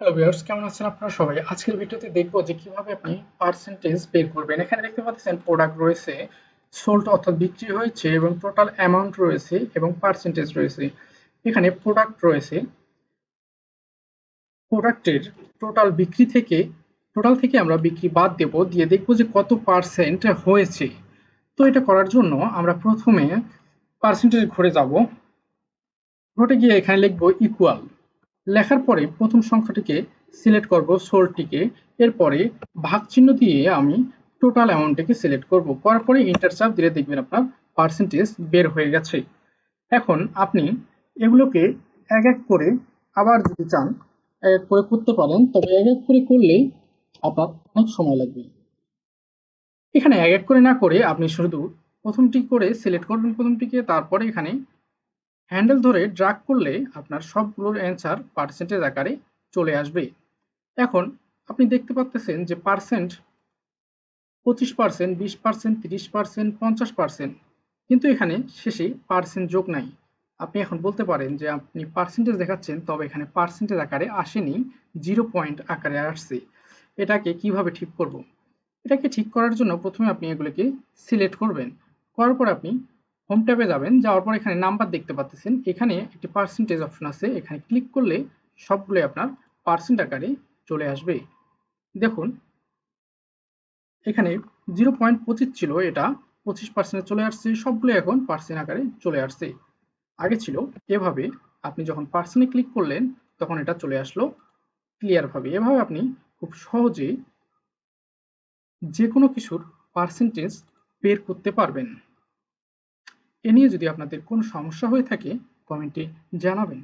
Hello viewers কেমন আছেন আপনারা সবাই? আজকের ভিডিওতে দেখব যে কীভাবে আপনি পার্সেন্টেজ বের করবেন। এখানে দেখতে পাচ্ছেন প্রোডাক্ট রয়েছে সোল্ড অর্থাৎ বিক্রি হয়েছে এবং টোটাল অ্যামাউন্ট রয়েছে এবং পার্সেন্টেজ রয়েছে। এখানে প্রোডাক্ট রয়েছে প্রোডাক্টের টোটাল বিক্রি থেকে টোটাল থেকে আমরা বিক্রি বাদ দেব, দিয়ে দেখব যে কত পার্সেন্ট হয়েছে। তো এটা করার জন্য আমরা প্রথমে পার্সেন্টেজ ঘুরে যাব। ঘটে গিয়ে এখানে লিখব ইকুয়াল লেখার পরে প্রথম সংখ্যাটিকে সিলেক্ট করব সোলটিকে। এরপরে ভাগ চিহ্ন দিয়ে আমি টোটাল অ্যামাউন্টটিকে সিলেক্ট করব। করার পরে ইন্টার চাপ দিলে দেখবেন আপনার পার্সেন্টেজ বের হয়ে গেছে। এখন আপনি এগুলোকে এক এক করে আবার যদি চান, এক এক করে করতে পারেন, তবে এক এক করে করলে আপনার অনেক সময় লাগবে। এখানে এক এক করে না করে আপনি শুধু প্রথমটি করে সিলেক্ট করবেন প্রথমটিকে, তারপরে এখানে হ্যান্ডেল ধরে ড্রাগ করলে আপনার সবগুলোর অ্যান্সার পার্সেন্টেজ আকারে চলে আসবে। এখন আপনি দেখতে পাচ্ছেন যে পার্সেন্ট পঁচিশ পার্সেন্ট, বিশ পার্সেন্ট, তিরিশ পার্সেন্ট, পঞ্চাশ পার্সেন্ট। কিন্তু এখানে শেষে পার্সেন্ট যোগ নাই। আপনি এখন বলতে পারেন যে আপনি পার্সেন্টেজ দেখাচ্ছেন, তবে এখানে পার্সেন্টেজ আকারে আসেনি, জিরো পয়েন্ট আকারে আসছে। এটাকে কীভাবে ঠিক করব? এটাকে ঠিক করার জন্য প্রথমে আপনি এগুলোকে সিলেক্ট করবেন। করার পর আপনি হোম ট্যাবে যাবেন, যাওয়ার পর এখানে নাম্বার দেখতে পাচ্ছেন। এখানে একটি পার্সেন্টেজ অপশন আছে। এখানে ক্লিক করলে সবগুলো আপনার পার্সেন্ট আকারে চলে আসবে। দেখুন, এখানে জিরো পয়েন্ট পঁচিশ ছিল, এটা পঁচিশ পার্সেন্টে চলে আসছে। সবগুলো এখন পার্সেন্ট আকারে চলে আসছে। আগে ছিল, এভাবে আপনি যখন পার্সেন্টে ক্লিক করলেন, তখন এটা চলে আসলো ক্লিয়ারভাবে এভাবে আপনি খুব সহজেই যে কোনো কিছুর পার্সেন্টেজ বের করতে পারবেন। এ নিয়ে যদি আপনাদের কোনো সমস্যা হয়ে থাকে কমেন্টে জানাবেন।